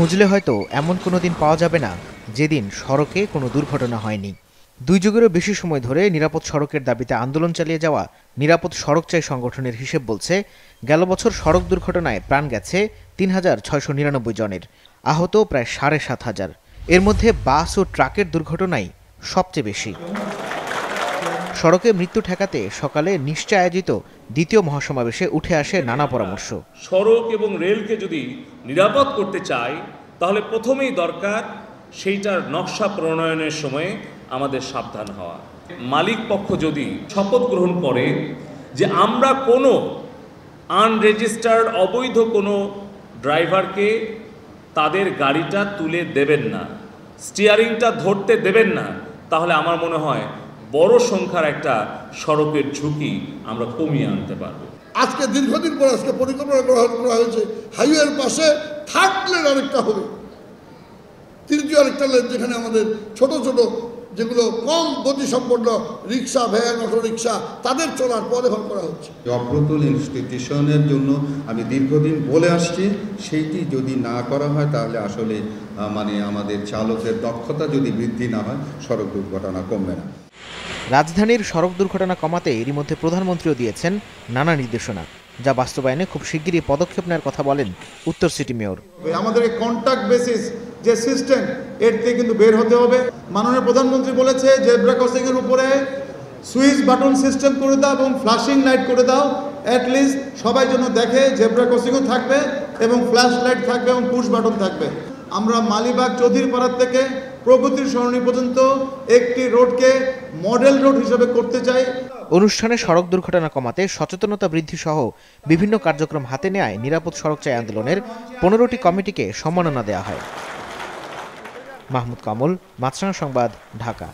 খুঁজলে হয়তো এমন কোনো দিন পাওয়া যাবে না, যেদিন সড়কে কোনো দুর্ঘটনা হয়নি। দুই যুগেরও বেশি সময় ধরে নিরাপদ সড়কের দাবিতে আন্দোলন চালিয়ে যাওয়া নিরাপদ সড়ক চাই সংগঠনের হিসেব বলছে, গেল বছর সড়ক দুর্ঘটনায় প্রাণ গেছে তিন হাজার ছয়শো নিরানব্বই জনের, আহত প্রায় সাড়ে সাত হাজার। এর মধ্যে বাস ও ট্রাকের দুর্ঘটনাই সবচেয়ে বেশি। সড়কে মৃত্যু ঠেকাতে সকালে নিশ্চয় আয়োজিত দ্বিতীয় মহাসমাবেশে উঠে আসে নানা পরামর্শ। সড়ক এবং রেলকে যদি নিরাপদ করতে চাই, তাহলে প্রথমেই দরকার সেইটার নকশা প্রণয়নের সময়ে আমাদের সাবধান হওয়া। মালিক পক্ষ যদি শপথ গ্রহণ করে যে আমরা কোনো আনরেজিস্টার্ড অবৈধ কোনো ড্রাইভারকে তাদের গাড়িটা তুলে দেবেন না, স্টিয়ারিংটা ধরতে দেবেন না, তাহলে আমার মনে হয় বড় সংখ্যার একটা সড়কের ঝুঁকি আমরা কমিয়ে আনতে পারব। আজকে দীর্ঘদিন পর আজকে পরিকল্পনা গ্রহণ করা হয়েছে হাইওয়ের পাশে থার্ড লেন আরেকটা হবে। তৃতীয় আরেকটা লেন যেখানে আমাদের ছোট ছোট যেগুলো কম গতিসম্পন্ন রিক্সা ভ্যান অটো রিক্সা তাদের চলার পথ এখন করা হচ্ছে। অপ্রতুল ইনস্টিটিউশনের জন্য আমি দীর্ঘদিন বলে আসছি সেইটি যদি না করা হয় তাহলে আসলে মানে আমাদের চালকের দক্ষতা যদি বৃদ্ধি না হয় সড়ক দুর্ঘটনা কমবে না। রাজধানীর সড়ক দুর্ঘটনা কমাতে এরই মধ্যে প্রধানমন্ত্রীও দিয়েছেন নানা নির্দেশনা, যা বাস্তবায়নে খুব শিগগিরই পদক্ষেপ নেওয়ার কথা বলেন উত্তর সিটি মেয়র। আমাদের এই কন্ট্যাক্ট বেসিস যে সিস্টেম এর থেকে কিন্তু বের হতে হবে। মাননীয় প্রধানমন্ত্রী বলেছে জেব্রা ক্রসিং এর উপরে সুইচ বাটন সিস্টেম করে দাও এবং ফ্ল্যাশিং লাইট করে দাও। লিস্ট সবাই যেন দেখে জেব্রা ক্রসিংও থাকবে এবং ফ্ল্যাশ লাইট থাকবে এবং পুশ বাটন থাকবে। আমরা মালিবাগ চৌধুরীপাড়ার থেকে প্রগতির সরণি পর্যন্ত একটি রোডকে মডেল রোড হিসেবে করতে চাই। অনুষ্ঠানে সড়ক দুর্ঘটনা কমাতে সচেতনতা বৃদ্ধি সহ বিভিন্ন কার্যক্রম হাতে নেয় নিরাপদ সড়ক চাই আন্দোলনের পনেরোটি কমিটিকে সম্মাননা দেওয়া হয়। মাহমুদ কামল মাছরাঙা সংবাদ, ঢাকা।